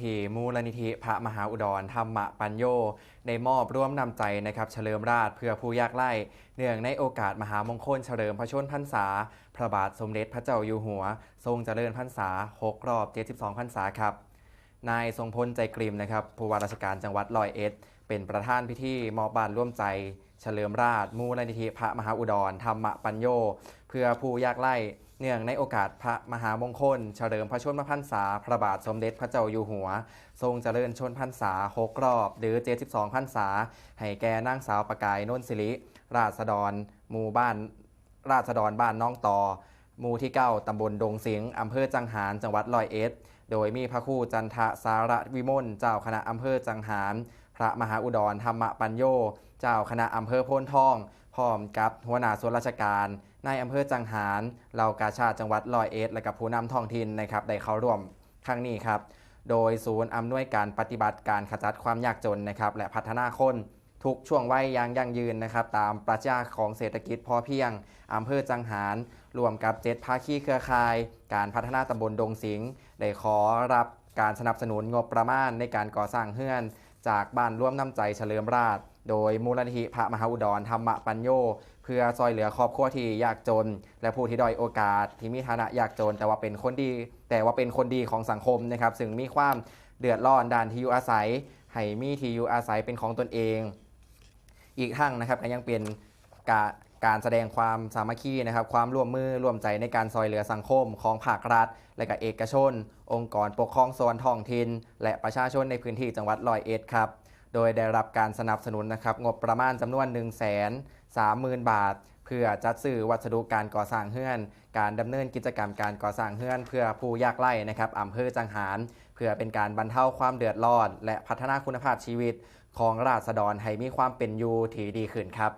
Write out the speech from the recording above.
ที่มูลนิธิพระมหาอุดรธรรมปัญโยได้มอบร่วมนำใจนะครับเฉลิมราชเพื่อผู้ยากไร้เนื่องในโอกาสมหามงคลเฉลิมพระชนพรรษา พระบาทสมเด็จพระเจ้าอยู่หัว ทรงเจริญพรรษา 6 รอบ 72 พรรษาครับ นายทรงพลใจกริมนะครับผู้ว่าราชการจังหวัดร้อยเอ็ด เป็นประธานพิธีมอบบานร่วมใจ เฉลิมราชมูลนิธิพระมหาอุดรธรรมปัญโย เพื่อผู้ยากไร้เนื่องในโอกาสพระมหามงคล เฉลิมพระชนมพรรษา พระบาทสมเด็จพระเจ้าอยู่หัว ทรงเจริญชนพรรษา6รอบ หรือ 72 พรรษา ให้แก่นางสาวประกายนนท์ศิริ ราษฎรหมู่บ้าน ราษฎรบ้านน้องตอหมู่ที่ 9 ตำบลดงสิงห์อำเภอจังหารจังหวัดร้อยเอ็ด โดยมีพระครู่จันทะสารวิมลเจ้าคณะอำเภอจังหาร พระมหาอุดรธรรมปัญโย เจ้าคณะอำเภอโพนทอง พร้อมกับหัวหน้าส่วนราชการนายอำเภอจังหารเหล่ากาชาติจังหวัดร้อยเอ็ดและกับผู้นำท้องถิ่นนะครับได้เข้าร่วมครั้งนี้ครับ โดยศูนย์อำนวยการปฏิบัติการขจัดความยากจนนะครับและพัฒนาคน ทุกช่วงวัยอยางยั่งยืนนะครับ ตามปรัชญาของเศรษฐกิจพอเพียงอำเภอจังหาร รวมกับเจ็ดภาคีเครือข่าย การพัฒนาตำบลดงสิงห์ได้ขอรับการสนับสนุนงบประมาณในการก่อสร้างเฮือน จากบ้านร่วมน้ำใจเฉลิมราช โดยมูลนิธิพระมหาอุดรธรรมปัญโย เพื่อซอยเหลือครอบครัวที่ยากจน และผู้ที่ด้อยโอกาสที่มีฐานะยากจน แต่ว่าเป็นคนดี แต่ว่าเป็นคนดีของสังคมนะครับซึ่งมีความเดือดร้อนด้านที่อยู่อาศัยให้มีที่อยู่อาศัยเป็นของตนเอง อีกทั้งนะครับก็ยังเป็นกาการแสดงความสามัคคีนะครับ ความร่วมมือร่วมใจในการซอยเหลือสังคมของภาครัฐ และก็เอกชน องค์กรปกครองส่วนท้องถิ่นและประชาชนในพื้นที่จังหวัดลอยเอ็ดครับ โดยได้รับการสนับสนุนนะครับงบประมาณจำนวน 1 3 0 0 0 0 บาท เพื่อจัดซื้อวัสดุการก่อสร้างเฮือน การดำเนินกิจกรรมการก่อสร้างเฮือน เพื่อผู้ยากไร้นะครับอำเภอจังหาร เพื่อเป็นการบรรเทาความเดือดร้อน และพัฒนาคุณภาพชีวิตของราษฎรให้มีความเป็นอยู่ที่ดีขึ้นครับ